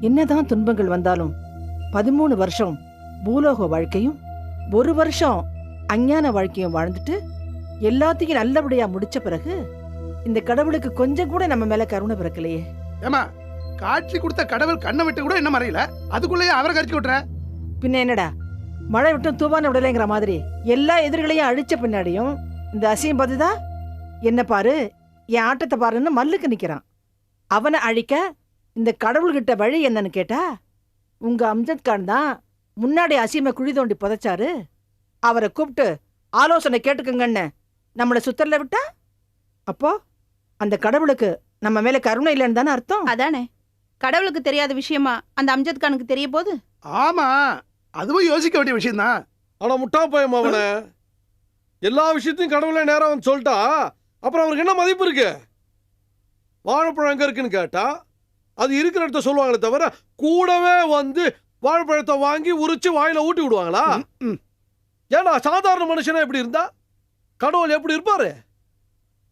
என்னதான் துன்பங்கள் வந்தாலும் பதிமூணு வருஷம் பூலோக வாழ்க்கையும் ஒரு வருஷம் அஞ்ஞான வாழ்க்கையும் வாழ்ந்துட்டு எல்லாத்தையும் நல்லபடியா முடிச்ச பிறகு இந்த கடவுளுக்கு கொஞ்சம் கூட நம்ம மேல கருணை பிறக்கலையே. ஏமா காட்சி கொடுத்த கடவுள் கண்ணை விட்டு கூட என்ன மறையல? அதுக்குள்ளேயே அவரை கரிச்சு விட்டுற? பின்ன என்னடா? மழை விட்டும் தூவான விடலைங்கிற மாதிரி எல்லா எதிர்களையும் அழிச்ச பின்னாடியும் இந்த அசியம் பார்த்துதா என்ன பாரு என் ஆட்டத்தை பாருன்னு மல்லுக்கு நிக்கிறான். அவனை அழிக்க இந்த கடவுள்கிட்ட வழி என்னன்னு கேட்டா உங்க அம்ஜத் கான் தான் முன்னாடி அசீமை குழி தோண்டி புதைச்சாரு. அவரை கூப்பிட்டு ஆலோசனை கேட்டுக்கங்கன்னு நம்மளை சுத்தரில் விட்டா? அப்போ அந்த கடவுளுக்கு நம்ம மேல கருணை இல்லைன்னு தானே அர்த்தம்? அதானே. கடவுளுக்கு தெரியாத விஷயமா அந்த அம்ஜத் கானுக்கு தெரிய போது ஆமா. அதுவும் யோசிக்க வேண்டிய விஷயம்தான். ஆனா முட்டா பையன் அவனை. எல்லா விஷயத்தையும் கடவுளே நேரம் வந்து சொல்லிட்டா. அப்புறம் அவருக்கு என்ன மதிப்பு இருக்கு? வாழைப்பழம் எங்க இருக்குன்னு கேட்டா அது இருக்கிற இடத்த சொல்லுவாங்களே தவிர கூடவே வந்து வாழைப்பழத்தை வாங்கி உரிச்சு வாயில ஊட்டி விடுவாங்களா. ஏன்னா சாதாரண மனுஷனா எப்படி இருந்தா? கடவுள் எப்படி இருப்பாரு?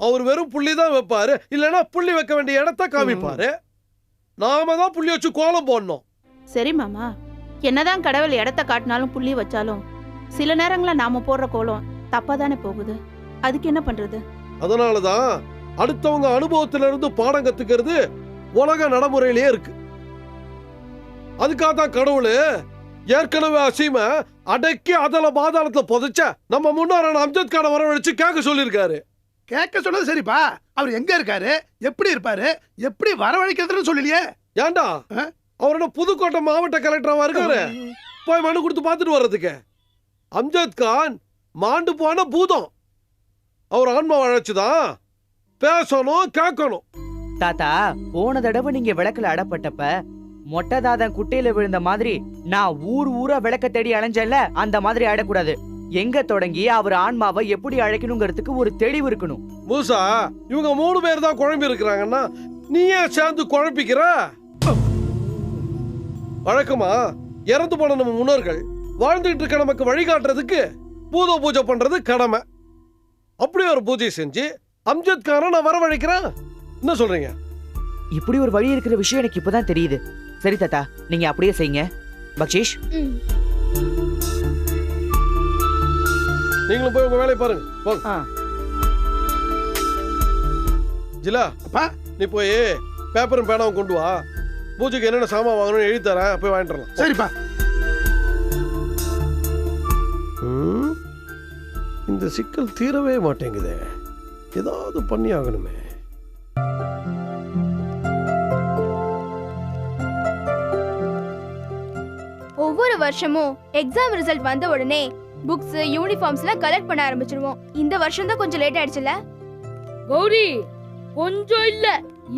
அவர் வெறும் புள்ளி தான் வைப்பாரு. இல்லைன்னா புள்ளி வைக்க வேண்டிய இடத்த காமிப்பாரு. நாம தான் புள்ளி வச்சு கோலம் போடணும். சரி மாமா. என்னதான் கடவுள் இடத்த காட்டினாலும் புள்ளி வச்சாலும் சில நேரங்கள நாம போடுற கோலம் தப்பா தானே போகுது. அதுக்கு என்ன பண்றது? அதனாலதான் அடுத்தவங்க அனுபவத்துல இருந்து பாடம் கத்துக்கிறது உலக நடைமுறையிலேயே இருக்கு. அதுக்காக தான் கடவுள் ஏற்கனவே அசீம அடக்கி அதல பாதாளத்துல புதைச்ச நம்ம முன்னோரான அம்ஜத் கான வரவழைச்சு கேட்க சொல்லியிருக்காரு. கேட்க சொன்னது சரிப்பா. அவர் எங்க இருக்காரு? எப்படி இருப்பாரு? எப்படி வரவழைக்கிறதுன்னு சொல்லலையே? ஏன்டா ஆ? அவரோட புதுக்கோட்டை மாவட்ட கலெக்டராவா இருக்காரு. போய் மனு கொடுத்து பார்த்துட்டு வர்றதுக்கு. அம்ஜத் கான் மாண்டு போன பூதம். அவர் ஆன்மா வழைச்சுதான் பேசணும் கேட்கணும். தாத்தா போன தடவை நீங்க விளக்குல அடப்பட்டப்ப மொட்டை தாதன் குட்டையில விழுந்த மாதிரி நான் ஊர் ஊரா விளக்க தேடி அலைஞ்சல அந்த மாதிரி அடக்கூடாது. எங்க தொடங்கி அவர் ஆன்மாவை எப்படி அழைக்கணுங்கிறதுக்கு ஒரு தெளிவு இருக்கணும். மூசா இவங்க மூணு பேர் தான் குழம்பி இருக்கிறாங்கன்னா நீ ஏன் சேர்ந்து குழப்பிக்கிற வழக்கமா இறந்து போன நம்ம முன்னோர்கள் வாழ்ந்துட்டு இருக்க நமக்கு வழிகாட்டுறதுக்கு பூத பூஜை பண்றது கடமை. அப்படி ஒரு பூஜை செஞ்சு அம்ஜத் காரை நான் வரவழைக்கிறேன். என்ன சொல்றீங்க? இப்படி ஒரு வழி இருக்கிற விஷயம் எனக்கு இப்பதான் தெரியுது. சரி தாத்தா நீங்க அப்படியே செய்யுங்க. பக்ஷீஷ்? நீங்களும் போய் உங்க வேலையை பாருங்க. போங்க. ஆ. ஜிலா அப்பா. நீ போய் பேப்பரும் பேனாவும் கொண்டு வா. பூஜைக்கு என்னென்ன சாமான் வாங்கணும்னு எழுதி தரேன். போய் வாங்கிட்டு வரலாம். சரிப்பா. இந்த சிக்கல் தீரவே மாட்டேங்குதே. ஏதாவது பண்ணி ஆகணுமே வருஷமும் எக்ஸாம் ரிசல்ட் வந்த உடனே புக்ஸ் யூனிஃபார்ம்ஸ் எல்லாம் கலெக்ட் பண்ண ஆரம்பிச்சிருவோம். இந்த வருஷம் தான் கொஞ்சம் லேட் ஆயிடுச்சுல கௌரி கொஞ்சம் இல்ல.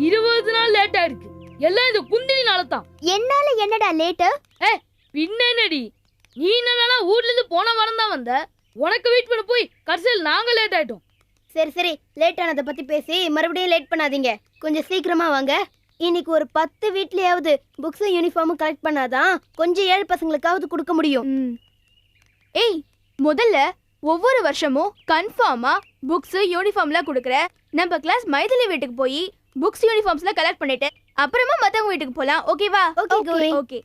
இருபது நாள் லேட் ஆயிருக்கு. எல்லாம் இந்த குந்தினினால தான். என்னால என்னடா லேட்டு பின்னடி நீ என்னன்னா ஊர்ல இருந்து போன வாரம் தான் வந்த? உனக்கு வெயிட் பண்ண போய் கடைசியில் நாங்க லேட் ஆயிட்டோம். சரி சரி. லேட் ஆனதை பத்தி பேசி மறுபடியும் லேட் பண்ணாதீங்க. கொஞ்சம் சீக்கிரமா வாங்க. இன்னைக்கு ஒரு பத்து வீட்லயாவது புக்ஸும் யூனிஃபார்மும் கலெக்ட் பண்ணாதான் கொஞ்சம் ஏழு பசங்களுக்காவது கொடுக்க முடியும். ஏய் முதல்ல ஒவ்வொரு வருஷமும் கன்ஃபார்மா புக்ஸ் யூனிஃபார்ம்லாம் கொடுக்குற. நம்ம கிளாஸ் மைதிலி வீட்டுக்கு போய் புக்ஸ் யூனிஃபார்ம்ஸ்லாம் கலெக்ட் பண்ணிட்டு அப்புறமா மத்தவங்க வீட்டுக்கு போலாம் ஓகேவா ஓகே கௌரி ஓகே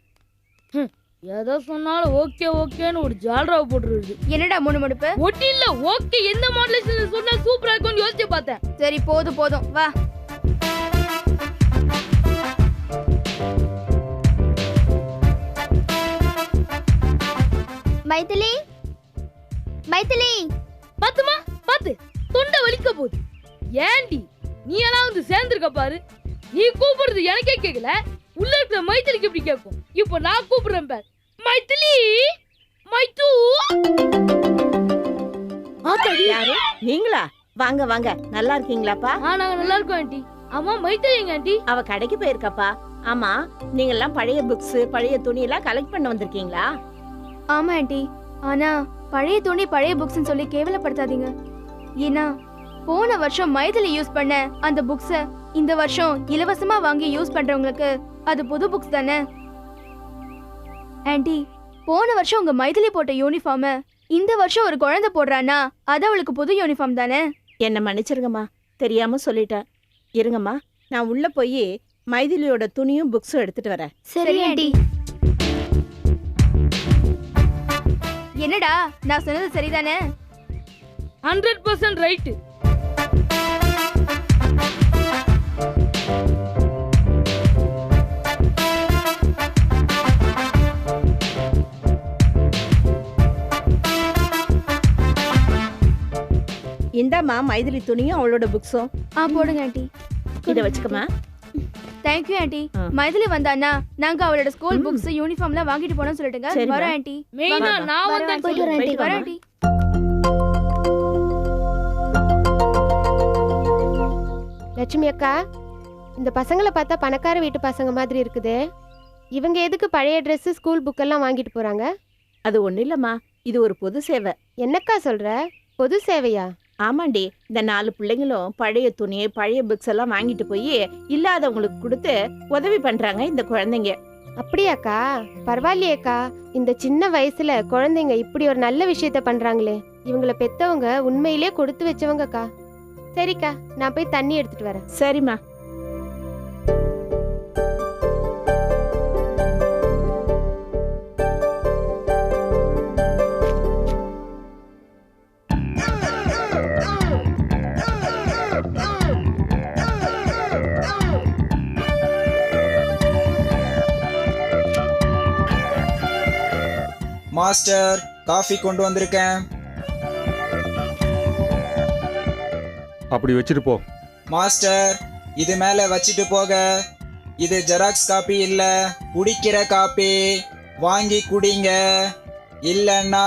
எதை சொன்னாலும் ஓகே ஓகேன்னு ஒரு ஜால்ராவை போட்டுருது. என்னடா மூணு மடுப்பு? ஒட்டி இல்ல ஓகே எந்த மாடலேஷன் சொன்னா சூப்பரா இருக்கும்னு யோசிச்சு பார்த்தேன். சரி போதும் போதும். வா. மைதிலி? மைதிலி? பாத்துமா பாத்து. தொண்டை வலிக்க போகுது. ஏண்டி நீ எல்லாம் வந்து சேர்ந்திருக்க பாரு. நீ கூப்பிடுறது எனக்கே கேக்கல. உள்ள இருக்கிற மைத்திலிக்கு எப்படி கேட்கும்? இப்போ நான் கூப்பிடுறேன் பார். மைத்திலி மைத்து யாரு? நீங்களா? வாங்க வாங்க. நல்லா இருக்கீங்களாப்பா? ஆ நாங்க நல்லா இருக்கோம் ஆண்டி. ஆமா மைத்திலி எங்க ஆண்டி. அவ கடைக்கு போயிருக்காப்பா. ஆமா நீங்க எல்லாம் பழைய புக்ஸ் பழைய துணி எல்லாம் கலெக்ட் பண்ண வந்திருக்கீங்களா? ஆமா ஆண்டி. ஆனா பழைய துணி பழைய புக்ஸ்னு சொல்லி கேவலப்படுத்தாதீங்க. ஏன்னா போன வருஷம் மைதிலி யூஸ் பண்ண அந்த புக்ஸ இந்த வருஷம் இலவசமா வாங்கி யூஸ் பண்றவங்களுக்கு அது புது புக்ஸ் தானே? ஆண்டி போன வருஷம் உங்க மைதிலி போட்ட யூனிஃபார்ம இந்த வருஷம் ஒரு குழந்தை போடுறானா அது அவளுக்கு புது யூனிஃபார்ம் தானே? என்ன மன்னிச்சிருங்கம்மா. தெரியாம சொல்லிட்டேன். இருங்கம்மா. நான் உள்ள போய் மைதிலியோட துணியும் புக்ஸும் எடுத்துட்டு வரேன். சரி ஆண்டி. என்னடா நான் சொன்னது சரிதானே? Hundred percent right. இந்தாம்மா மைதிலி துணியும் அவளோட புக்ஸும் ஆ போடுங்க ஆண்டி. இதை வச்சுக்கமா தேங்க்யூ ஆண்டி ஆ. மைதிலி வந்தானா நாங்க அவளோட ஸ்கூல் புக்ஸ் யூனிஃபார்ம்லாம் வாங்கிட்டு போனோம்னு சொல்லிட்டுங்க. வரோம் ஆண்டி மெயினா. நான் வந்தேன் போயிட்டு வரேன் போயிட்டு வரேன். ஆண்டி லட்சுமி அக்கா இந்த பசங்களை பார்த்தா பணக்கார வீட்டு பசங்க மாதிரி இருக்குதே. இவங்க எதுக்கு பழைய ட்ரெஸ் ஸ்கூல் புக்கெல்லாம் வாங்கிட்டு போறாங்க? அது ஒண்ணும் இல்லம்மா. இது ஒரு பொது சேவை. என்னக்கா சொல்ற? பொது சேவையா? ஆமாண்டி இந்த நாலு பிள்ளைங்களும் பழைய துணி பழைய புக்ஸ் எல்லாம் வாங்கிட்டு போய் இல்லாதவங்களுக்கு கொடுத்து உதவி பண்றாங்க இந்த குழந்தைங்க. அப்படியாக்கா? பரவாயில்லையேக்கா. இந்த சின்ன வயசுல குழந்தைங்க இப்படி ஒரு நல்ல விஷயத்த பண்றாங்களே. இவங்கள பெத்தவங்க உண்மையிலே கொடுத்து வச்சவங்கக்கா. சரிக்கா நான் போய் தண்ணி எடுத்துட்டு வரேன். சரிம்மா. மாஸ்டர் காஃபி கொண்டு வந்திருக்கேன். அப்படி வச்சுட்டு போ. மாஸ்டர் இது மேல வச்சுட்டு போக. இது ஜெராக்ஸ் காப்பி இல்ல குடிக்கிற காப்பி. வாங்கி குடிங்க. இல்லைன்னா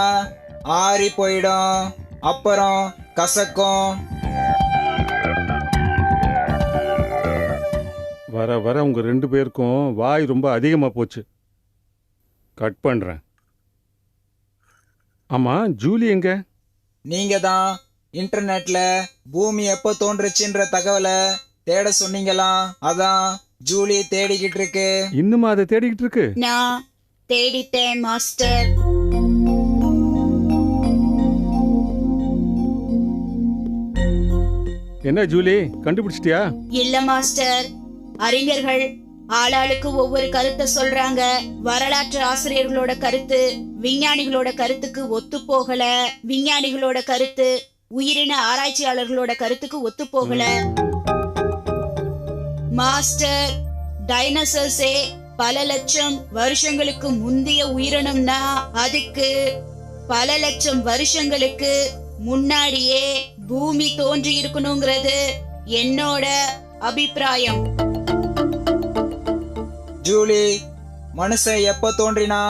ஆறி போயிடும். அப்புறம் கசக்கும். வர வர உங்க ரெண்டு பேருக்கும் வாய் ரொம்ப அதிகமாக போச்சு. கட் பண்ணுறேன் ஆமா ஜூலி எங்க? நீங்க தான் இன்டர்நெட்ல பூமி எப்போ தோன்றுச்சுன்ற தகவலை தேட சொன்னீங்களாம் அதான் ஜூலி தேடிக்கிட்டு இருக்கு. இன்னுமா அதை தேடிக்கிட்டு இருக்கு? நான் தேடிட்டேன் மாஸ்டர். என்ன ஜூலி கண்டுபிடிச்சிட்டியா? இல்ல மாஸ்டர். அறிஞர்கள் ஆளாளுக்கு ஒவ்வொரு கருத்தை சொல்றாங்க. வரலாற்று ஆசிரியர்களோட கருத்து விஞ்ஞானிகளோட கருத்துக்கு ஒத்து போகல விஞ்ஞானிகளோட கருத்து உயிரின ஆராய்ச்சியாளர்களோட கருத்துக்கு ஒத்து போகல மாஸ்டர் டைனோசர்ஸே பல லட்சம் வருஷங்களுக்கு முந்தைய உயிரினம்னா அதுக்கு பல லட்சம் வருஷங்களுக்கு முன்னாடியே பூமி தோன்றி இருக்கணுங்கிறது என்னோட அபிப்பிராயம். ஜூலி மனுஷன் எப்போ தோன்றினா?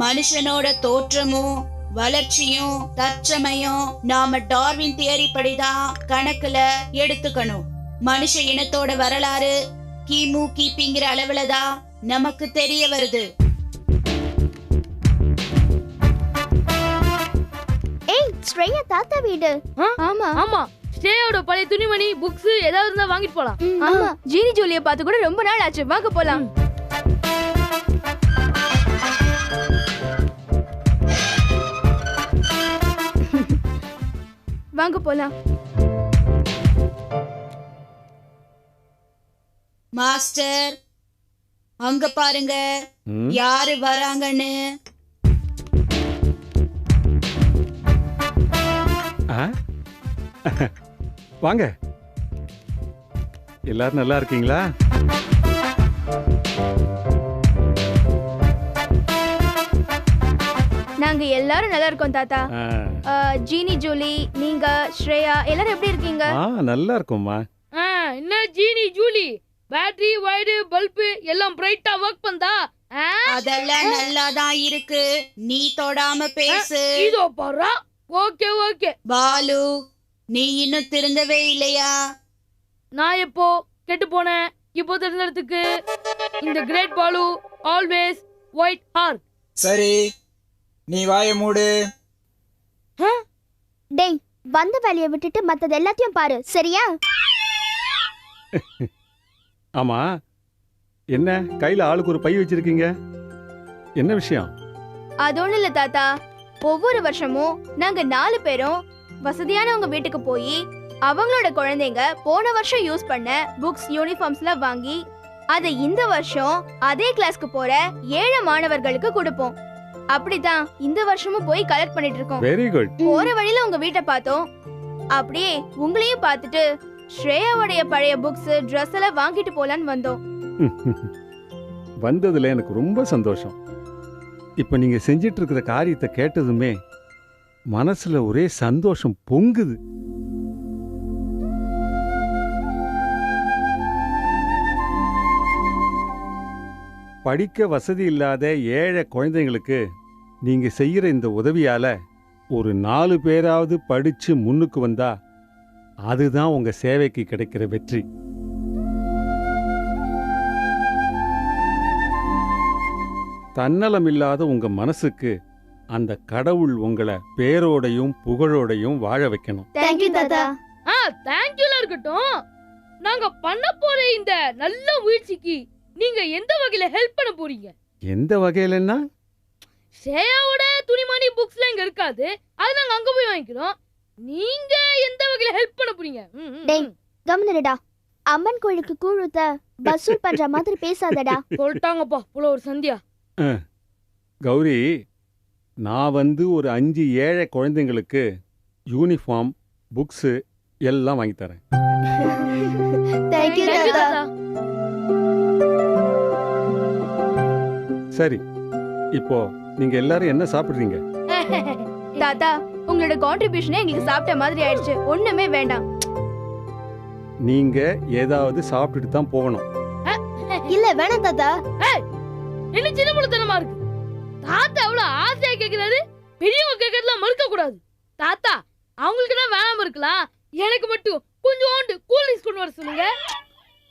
மனுஷனோட தோற்றமும் வளர்ச்சியும் தற்சமயம் நாம டார்வின் தியரி படிதான் கணக்குல எடுத்துக்கணும். மனுஷ இனத்தோட வரலாறு கிமு கிபிங்கிற அளவுல தான் நமக்கு தெரிய வருது. ஏய் ஸ்ரேயா தாத்தா வீடு. ஆமா ஆமா. ஸ்டேயோட பழைய துணிமணி புக்ஸ் ஏதாவது இருந்தா வாங்கிட்டு போலாம். ஆமா. ஜீனி ஜூலிய பார்த்து கூட ரொம்ப நாள் ஆச்சு. வாங்க போலாம். வாங்க போலாம். மாஸ்டர் அங்க பாருங்க. யாரு வராங்கன்னு? ஆ? வாங்க. எல்லாரும் நல்லா இருக்கீங்களா? நாங்க எல்லாரும் நல்லா இருக்கோம் தாத்தா. ஜீனி ஜூலி நீங்க ஸ்ரேயா எல்லாரும் எப்படி இருக்கீங்க? ஆ நல்லா இருக்கும்மா. என்ன ஜீனி ஜூலி? பேட்டரி ஒயரு பல்பு எல்லாம் பிரைட்டா ஒர்க் பண்ணா ஆ, அதெல்லாம் நல்லாதான் இருக்கு. நீ தொடாம பேசு. இதோ பாரு. ஓகே ஓகே பாலு நீ இன்னும் திருந்தவே இல்லையா? நான் எப்போ கெட்டு போனேன் இப்போ தெரிஞ்சதுக்கு இந்த great Balu always white heart சரி நீ வாயை மூடு. டேய் வந்த வேலையை விட்டுட்டு மத்தது எல்லாத்தையும் பாரு சரியா? ஆமா. என்ன கையில ஆளுக்கு ஒரு பை வச்சிருக்கீங்க? என்ன விஷயம்? அது ஒண்ணும் இல்ல தாத்தா ஒவ்வொரு வருஷமும் நாங்க நாலு பேரும் வசதியானவங்க வீட்டுக்கு போய் அவங்களோட குழந்தைங்க போன வருஷம் யூஸ் பண்ண புக்ஸ் யூனிஃபார்ம்ஸ்லாம் வாங்கி அதை இந்த வருஷம் அதே கிளாஸ்க்கு போற ஏழை மாணவர்களுக்கு கொடுப்போம். அப்படிதான் இந்த வருஷமும் போய் கலெக்ட் பண்ணிட்டு இருக்கோம். வெரி குட் போற வழியில உங்க வீட்டை பார்த்தோம். அப்படியே உங்களையும் பார்த்துட்டு ஸ்ரேயாவுடைய பழைய புக்ஸ் ட்ரெஸ் எல்லாம் வாங்கிட்டு போலான்னு வந்தோம். வந்ததுல எனக்கு ரொம்ப சந்தோஷம். இப்போ நீங்க செஞ்சிட்டு இருக்கிற காரியத்தை கேட்டதுமே மனசுல ஒரே சந்தோஷம் பொங்குது. படிக்க வசதி இல்லாத ஏழை குழந்தைங்களுக்கு நீங்க செய்யற இந்த உதவியால ஒரு நாலு பேராவது படிச்சு முன்னுக்கு வந்தா அதுதான் உங்க சேவைக்கு கிடைக்கிற வெற்றி. தன்னலம் இல்லாத உங்க மனசுக்கு அந்த கடவுள் உங்களை பேரோடையும் புகழோடையும் வாழ வைக்கணும். தேங்க்யூ தாத்தா. ஆ தேங்க்யூல இருக்கட்டும். நாங்க பண்ண போற இந்த நல்ல முயற்சிக்கு நீங்க எந்த வகையில ஹெல்ப் பண்ண போறீங்க? எந்த வகையிலன்னா? ஸ்ரேயாவோட துணிமணி புக்ஸ்லாம் இங்க இருக்காது. அது நாங்க அங்க போய் வாங்கிக்கிறோம். நீங்க எந்த வகையில ஹெல்ப் பண்ண போறீங்க? டேய். ம். கவனிடா அம்மன் கோயிலுக்கு கூழ் ஊத்த வசூல் பண்ற மாதிரி பேசாதடா. சொல்லிட்டாங்கப்பா புல ஒரு சந்தியா. கௌரி நான் வந்து ஒரு அஞ்சு ஏழை குழந்தைங்களுக்கு யூனிஃபார்ம் புக்ஸு எல்லாம் வாங்கி தரேன். சரி இப்போ நீங்க எல்லாரும் என்ன சாப்பிடுறீங்க? தாத்தா உங்களோட கான்ட்ரிபியூஷனே எங்களுக்கு சாப்பிட்ட மாதிரி ஆயிடுச்சு. ஒண்ணுமே வேண்டாம். நீங்க ஏதாவது சாப்பிட்டுட்டு தான் போகணும். இல்ல வேணாம் தாத்தா. என்ன சின்ன புள்ளத்தனமா இருக்கு? தாத்தா எவ்வளவு ஆசையா கேக்குறாரு? பெரியவங்க கேக்குறதுலாம் மறுக்க கூடாது. தாத்தா அவங்களுக்கு தான் வேணாம இருக்கலாம் எனக்கு மட்டும் கொஞ்சோண்டு கூல்ட்ரிங்க்ஸ் கொண்டு வர சொல்லுங்க.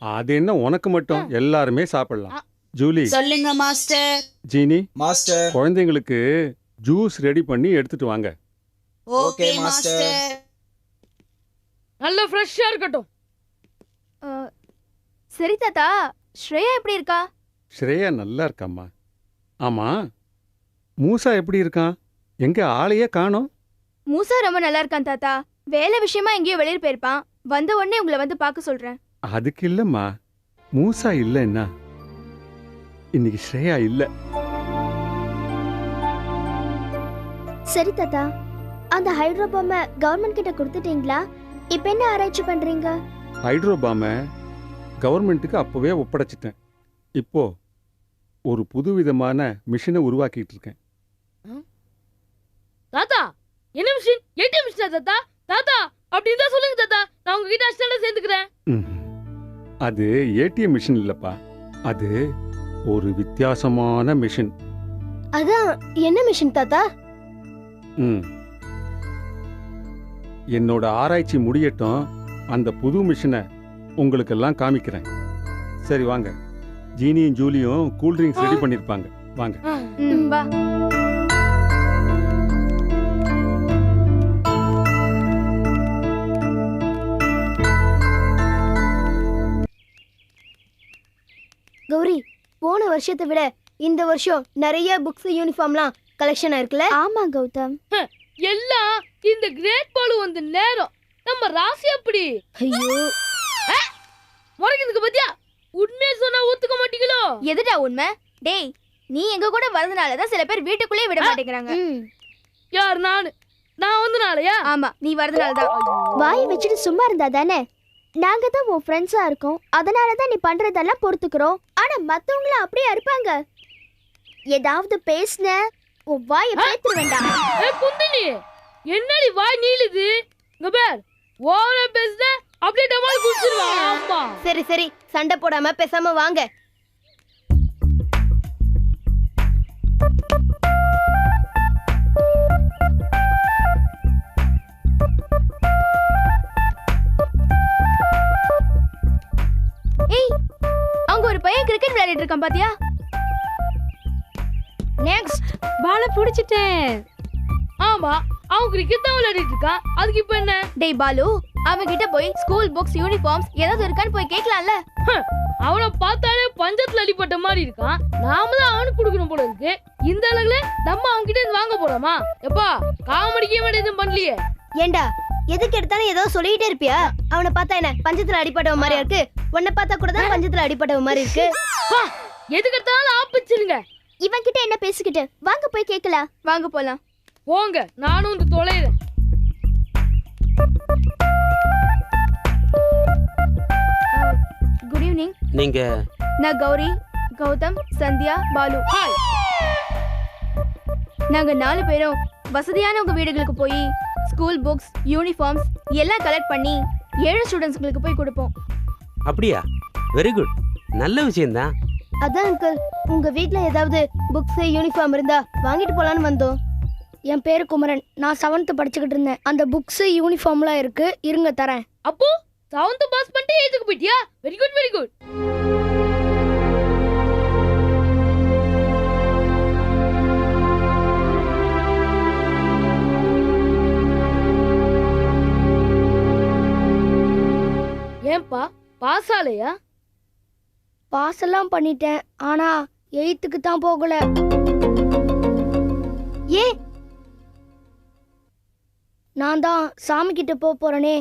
அது என்ன உனக்கு மட்டும்? எல்லாருமே சாப்பிடலாம். ஜூலி. சொல்லுங்க மாஸ்டர். ஜீனி மாஸ்டர். குழந்தைங்களுக்கு ஜூஸ் ரெடி பண்ணி எடுத்துட்டு வாங்க. Okay master. நல்ல ஃப்ரெஷ்ஷா இருக்கட்டும். சரி தாத்தா. ஸ்ரேயா எப்படி இருக்கா? ஸ்ரேயா நல்லா இருக்காம்மா. ஆமா மூசா எப்படி இருக்கான்? எங்க ஆளையே காணோம். மூசா ரொம்ப நல்லா இருக்கான் தாத்தா. வேலை விஷயமா எங்கேயோ வெளியே போயிருப்பான். வந்த உடனே உங்களை வந்து பார்க்க சொல்றேன். அதுக்கு இல்லம்மா. மூசா இல்லைன்னா இன்னைக்கு ஸ்ரேயா இல்ல. சரி தாத்தா. அந்த ஹைட்ரோ பொம்மை கவர்மெண்ட் கிட்ட கொடுத்துட்டீங்களா? இப்ப என்ன ஆராய்ச்சி பண்றீங்க? ஹைட்ரோபாம கவர்மெண்ட்டுக்கு அப்பவே ஒப்படைச்சிட்டேன். இப்போ ஒரு புதுவிதமான மிஷினை உருவாக்கிட்டு இருக்கேன். தாத்தா என்ன மிஷின்? ஏடிஎம் மிஷினா தாத்தா? தாத்தா அப்படின்னு தான் சொல்லுங்க தாத்தா. நான் உங்ககிட்ட அசிஸ்டண்டா சேர்ந்துக்கிறேன். அது ஏடிஎம் மிஷின் இல்லப்பா. அது ஒரு வித்தியாசமான மிஷின். அதான் என்ன மிஷின் தாத்தா? ம். என்னோட ஆராய்ச்சி முடியட்டும். அந்த புது மிஷினை உங்களுக்கெல்லாம் காமிக்கிறேன். சரி வாங்க. ஜீனியும் ஜூலியும் கூல் ட்ரிங்க்ஸ் ரெடி பண்ணிருப்பாங்க. வாங்க. கௌரி போன வருஷத்தை விட இந்த வருஷம் நிறைய புக்ஸ் யூனிஃபார்ம்லாம் கலெக்ஷன் இருக்குல்ல ஆமா கௌதம். எல்லாம் இந்த கிரேட் பாலு வந்த நேரம். நம்ம ராசி அப்படி. ஐயோ. முறைக்கிறதுக்கு பத்தியா? உண்மையை சொன்னா ஒத்துக்க மாட்டீங்களோ? எதுடா உண்மை? டேய் நீ எங்க கூட வரதுனால தான் சில பேர் வீட்டுக்குள்ளே விட மாட்டேங்கிறாங்க. யார் நானு? நான் வந்து நாளையா ஆமா நீ வரதுனால தான். வாய் வச்சுட்டு சும்மா இருந்தா தானே? நாங்க தான் உன் ஃப்ரெண்ட்ஸா இருக்கோம். அதனால தான் நீ பண்றதெல்லாம் பொறுத்துக்கிறோம். ஆனா மத்தவங்கள அப்படியே இருப்பாங்க ஏதாவது பேசுன உன் வாயை பேத்துற வேண்டாம் ஏ குந்தினி! என்னடி வாய் நீளுது? இங்க பேர் ஓவரா பேசுத அப்படியே டமால் குடிச்சிருவான் ஆமா. சரி சரி சண்டை போடாம பேசாம வாங்க. இருக்கான் பாத்தியா? நெக்ஸ்ட் பால புடிச்சிட்டேன். ஆமா அவன் கிரிக்கெட் தான் விளையாடிட்டு இருக்கான் அதுக்கு இப்ப என்ன? டேய் பாலு அவன் கிட்ட போய் ஸ்கூல் புக்ஸ் யூனிஃபார்ம்ஸ் ஏதாவது இருக்கான்னு போய் கேட்கலாம்ல அவனை பார்த்தாலே பஞ்சத்துல அடிப்பட்ட மாதிரி இருக்கான். நாம தான் அவனுக்கு கொடுக்கணும் போல இருக்கு. இந்த அளவுல நம்ம அவங்க கிட்ட இருந்து வாங்க போறோமா? எப்பா காமெடிக்க வேண்டிய எதுவும் பண்ணலையே. ஏண்டா எதுக்கு எடுத்தாலும் ஏதோ சொல்லிட்டே இருப்பியா? அவனை பார்த்தா என்ன பஞ்சத்துல அடிப்பட்டவ மாதிரியா இருக்கு? உன்னை பார்த்தா கூட தான் பஞ்சத்துல அடிப்பட்டவ மாதிரி இருக்கு. எதுக்கு எடுத்தாலும் ஆப்பிச்சிருங்க. இவன் கிட்ட என்ன பேசிக்கிட்டு? வாங்க போய் கேட்கலாம். வாங்க போலாம். போங்க நானும் வந்து தொலைறேன். குட் ஈவினிங் நீங்க? நான் கௌரி கௌதம் சந்தியா பாலு. ஹாய் நாங்க நாலு பேரும் வசதியானவங்க வீடுகளுக்கு போய் ஸ்கூல் புக்ஸ் யூனிஃபார்ம்ஸ் எல்லாம் கலெக்ட் பண்ணி ஏழை ஸ்டூடெண்ட்ஸ்களுக்கு போய் கொடுப்போம். அப்படியா? வெரி குட் நல்ல விஷயம்தான். அதான் அங்கிள் உங்க வீட்ல ஏதாவது புக்ஸ் யூனிஃபார்ம் இருந்தா வாங்கிட்டு போலான்னு வந்தோம். என் பேரு குமரன். நான் செவன்த் படிச்சுக்கிட்டு இருந்தேன். அந்த புக்ஸ் யூனிஃபார்ம்லாம் இருக்கு. இருங்க தரேன். அப்போ செவன்த் பாஸ் பண்ணிட்டு எதுக்கு போயிட்டியா? வெரி குட் வெரி குட் ஏன்பா பாஸ் ஆலையா பாஸ் எல்லாம் பண்ணிட்டேன் ஆனா எயித்துக்கு தான் போகல. ஏ! நான் தான் சாமி கிட்ட போக போறேனே.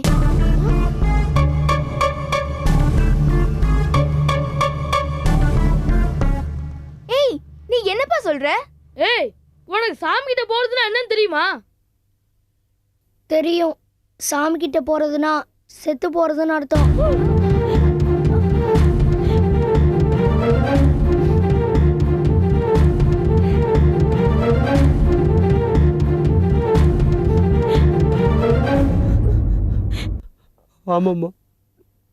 ஏய் நீ என்னப்பா சொல்ற? ஏய் உனக்கு சாமி கிட்ட போறதுன்னா என்னன்னு தெரியுமா? தெரியும். சாமி கிட்ட போறதுனா செத்து போறதுன்னு அர்த்தம். ஆமாம்மா.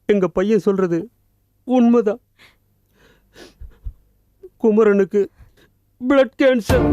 எங்கள் பையன் சொல்கிறது உண்மைதான். குமரனுக்கு பிளட் கேன்சர்